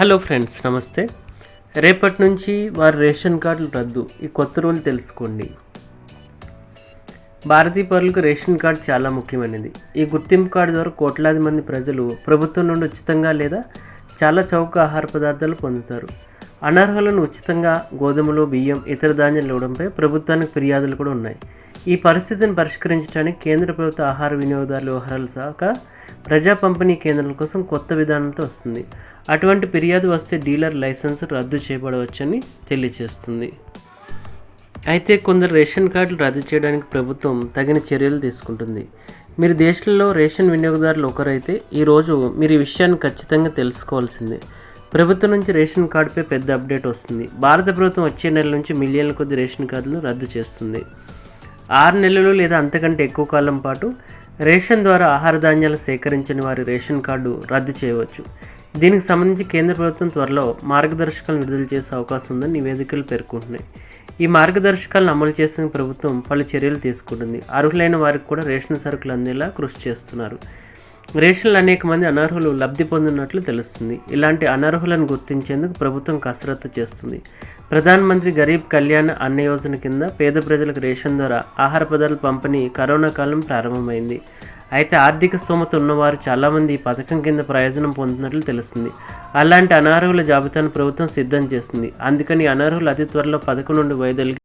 Hello friends నమస్తే. రేపటి నుంచి వారి రేషన్ కార్డులు రద్దు. ఈ కొత్త రూల్ తెలుసుకోండి. భారతీయ పౌరులకు రేషన్ కార్డు చాలా ముఖ్యమైనది. ఈ గుర్తింపు కార్డు ద్వారా కోట్లాది మంది ప్రజలు ప్రభుత్వం నుండి ఉచితంగా లేదా చాలా చౌక ఆహార పదార్థాలు పొందుతారు. అనర్హులను ఉచితంగా గోధుమలు బియ్యం ఇతర ధాన్యాలు ఇవ్వడంపై ప్రభుత్వానికి ఫిర్యాదులు కూడా ఉన్నాయి. ఈ పరిస్థితిని పరిష్కరించడానికి కేంద్ర ప్రభుత్వ ఆహార వినియోగదారుల వ్యవహారాల శాఖ ప్రజా పంపిణీ కేంద్రాల కోసం కొత్త విధానంతో వస్తుంది. అటువంటి ఫిర్యాదు వస్తే డీలర్ లైసెన్స్ రద్దు చేయబడవచ్చని తెలియజేస్తుంది. అయితే కొందరు రేషన్ కార్డులు రద్దు చేయడానికి ప్రభుత్వం తగిన చర్యలు తీసుకుంటుంది. మీరు దేశంలో రేషన్ వినియోగదారులు ఒకరైతే ఈరోజు మీరు ఈ విషయాన్ని ఖచ్చితంగా తెలుసుకోవాల్సిందే. ప్రభుత్వం నుంచి రేషన్ కార్డుపై పెద్ద అప్డేట్ వస్తుంది. భారత ప్రభుత్వం వచ్చే నెల నుంచి మిలియన్ల కొద్ది రేషన్ కార్డులు రద్దు చేస్తుంది. ఆరు నెలలు లేదా అంతకంటే ఎక్కువ కాలం పాటు రేషన్ ద్వారా ఆహార ధాన్యాలు సేకరించని వారి రేషన్ కార్డు రద్దు చేయవచ్చు. దీనికి సంబంధించి కేంద్ర ప్రభుత్వం త్వరలో మార్గదర్శకాలను విడుదల చేసే అవకాశం ఉందని నివేదికలు పేర్కొంటున్నాయి. ఈ మార్గదర్శకాలను అమలు చేసిన ప్రభుత్వం పలు చర్యలు తీసుకుంటుంది. అర్హులైన వారికి కూడా రేషన్ సరుకులు అందేలా కృషి చేస్తున్నారు. రేషన్లు అనేక మంది అనర్హులు లబ్ధి పొందినట్లు తెలుస్తుంది. ఇలాంటి అనర్హులను గుర్తించేందుకు ప్రభుత్వం కసరత్తు చేస్తుంది. ప్రధానమంత్రి గరీబ్ కళ్యాణ్ అన్న యోజన కింద పేద ప్రజలకు రేషన్ ద్వారా ఆహార పదార్థాల పంపిణీ కరోనా కాలం ప్రారంభమైంది. అయితే ఆర్థిక స్తోమత ఉన్నవారు చాలామంది ఈ పథకం కింద ప్రయోజనం పొందుతున్నట్లు తెలుస్తుంది. అలాంటి అనర్హుల జాబితాను ప్రభుత్వం సిద్ధం చేస్తుంది. అందుకని అనర్హులు అతి త్వరలో పథకం నుండి వైదొలిగి